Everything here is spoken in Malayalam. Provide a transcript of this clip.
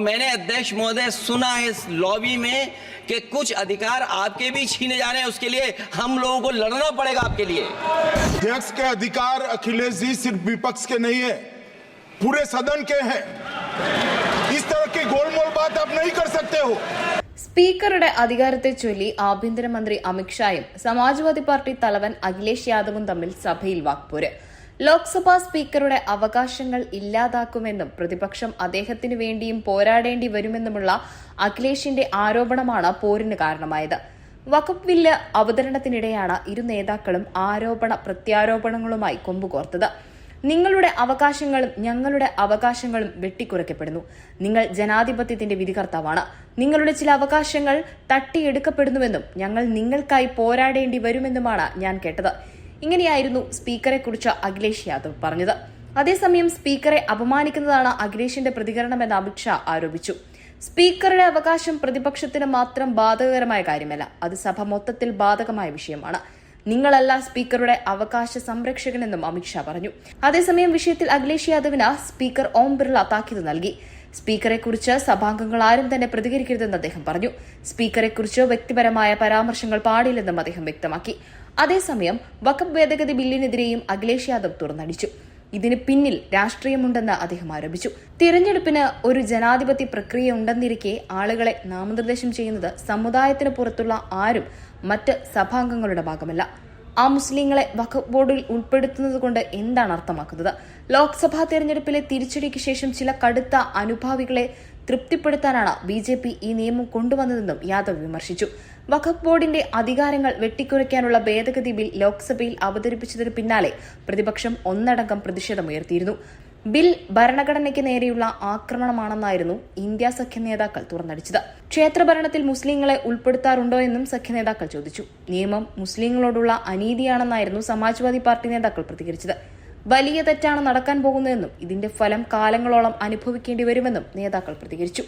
मैंने अध्यक्ष महोदय सुना है इस लॉबी में कि कुछ अधिकार आपके भी छीने जा रहे हैं उसके लिए हम लोगों को लड़ना पड़ेगा आपके लिए अध्यक्ष के अधिकार अखिलेश जी सिर्फ विपक्ष के नहीं है पूरे सदन के हैं इस तरह की गोलमोल बात आप नहीं कर सकते हो സ്പീക്കറുടെ അധികാരത്തെ ചൊല്ലി ആഭ്യന്തരമന്ത്രി അമിത്ഷായും സമാജ്വാദി പാർട്ടി തലവൻ അഖിലേഷ് യാദവും തമ്മിൽ സഭയിൽ വാക്പോര് ലോക്സഭാ സ്പീക്കറുടെ അവകാശങ്ങൾ ഇല്ലാതാക്കുമെന്നും പ്രതിപക്ഷം അദ്ദേഹത്തിനു വേണ്ടിയും പോരാടേണ്ടി വരുമെന്നുമുള്ള അഖിലേഷിന്റെ ആരോപണമാണ് പോരിന് കാരണമായത്. വഖഫ് ബില്ല് അവതരണത്തിനിടെയാണ് ഇരു നേതാക്കളും ആരോപണ പ്രത്യാരോപണങ്ങളുമായി കൊമ്പുകോർത്തത്. നിങ്ങളുടെ അവകാശങ്ങളും ഞങ്ങളുടെ അവകാശങ്ങളും വെട്ടിക്കുറയ്ക്കപ്പെടുന്നു. നിങ്ങൾ ജനാധിപത്യത്തിന്റെ വിധികർത്താവാണ്. നിങ്ങളുടെ ചില അവകാശങ്ങൾ തട്ടിയെടുക്കപ്പെടുന്നുവെന്നും ഞങ്ങൾ നിങ്ങൾക്കായി പോരാടേണ്ടി വരുമെന്നുമാണ് ഞാൻ കേട്ടത്. ഇങ്ങനെയായിരുന്നു സ്പീക്കറെക്കുറിച്ച് അഖിലേഷ് യാദവ് പറഞ്ഞത്. അതേസമയം സ്പീക്കറെ അപമാനിക്കുന്നതാണ് അഖിലേഷിന്റെ പ്രതികരണമെന്ന് അമിത്ഷാ ആരോപിച്ചു. സ്പീക്കറുടെ അവകാശം പ്രതിപക്ഷത്തിന് മാത്രം ബാധകകരമായ കാര്യമല്ല അത് സഭ മൊത്തത്തിൽ ബാധകമായ വിഷയമാണ്. നിങ്ങളല്ല സ്പീക്കറുടെ അവകാശ സംരക്ഷകനെന്നും അമിത്ഷാ പറഞ്ഞു. അതേസമയം വിഷയത്തിൽ അഖിലേഷ് യാദവിന് സ്പീക്കർ ഓം ബിർള താക്കീത് നൽകി. സ്പീക്കറെക്കുറിച്ച് സഭാംഗങ്ങൾ ആരും തന്നെ പ്രതികരിക്കരുതെന്ന് അദ്ദേഹം പറഞ്ഞു. സ്പീക്കറെക്കുറിച്ച് വ്യക്തിപരമായ പരാമർശങ്ങൾ പാടില്ലെന്നും അദ്ദേഹം വ്യക്തമാക്കി. അതേസമയം വഖഫ് ഭേദഗതി ബില്ലിനെതിരെയും അഖിലേഷ് യാദവ് തുറന്നടിച്ചു. ഇതിന് പിന്നിൽ രാഷ്ട്രീയമുണ്ടെന്ന് അദ്ദേഹം ആരോപിച്ചു. തിരഞ്ഞെടുപ്പിന് ഒരു ജനാധിപത്യ പ്രക്രിയ ഉണ്ടെന്നിരിക്കെ ആളുകളെ നാമനിർദ്ദേശം ചെയ്യുന്നത് സമുദായത്തിന് പുറത്തുള്ള ആരും മറ്റ് സഭാംഗങ്ങളുടെ ഭാഗമല്ല. ആ മുസ്ലിങ്ങളെ വഖഫ് ബോർഡിൽ ഉൾപ്പെടുത്തുന്നത് കൊണ്ട് എന്താണ് അർത്ഥമാക്കുന്നത്? ലോക്സഭാ തെരഞ്ഞെടുപ്പിലെ തിരിച്ചടിക്ക് ശേഷം ചില കടുത്ത അനുഭാവികളെ തൃപ്തിപ്പെടുത്താനാണ് ബി ജെ പി ഈ നിയമം കൊണ്ടുവന്നതെന്നും യാദവ് വിമർശിച്ചു. വഖഫ് ബോർഡിന്റെ അധികാരങ്ങൾ വെട്ടിക്കുറയ്ക്കാനുള്ള ഭേദഗതി ബിൽ ലോക്സഭയിൽ അവതരിപ്പിച്ചതിന് പിന്നാലെ പ്രതിപക്ഷം ഒന്നടങ്കം പ്രതിഷേധമുയർത്തിയിരുന്നു. ബിൽ ഭരണഘടനയ്ക്ക് നേരെയുള്ള ആക്രമണമാണെന്നായിരുന്നു ഇന്ത്യ സഖ്യ നേതാക്കൾ തുറന്നടിച്ചത്. ക്ഷേത്രഭരണത്തിൽ മുസ്ലിങ്ങളെ ഉൾപ്പെടുത്താറുണ്ടോ എന്നും സഖ്യ നേതാക്കൾ ചോദിച്ചു. നിയമം മുസ്ലിങ്ങളോടുള്ള അനീതിയാണെന്നായിരുന്നു സമാജ്വാദി പാർട്ടി നേതാക്കൾ പ്രതികരിച്ചത്. വലിയ തെറ്റാണ് നടക്കാൻ പോകുന്നതെന്നും ഇതിന്റെ ഫലം കാലങ്ങളോളം അനുഭവിക്കേണ്ടി വരുമെന്നും നേതാക്കൾ പ്രതികരിച്ചു.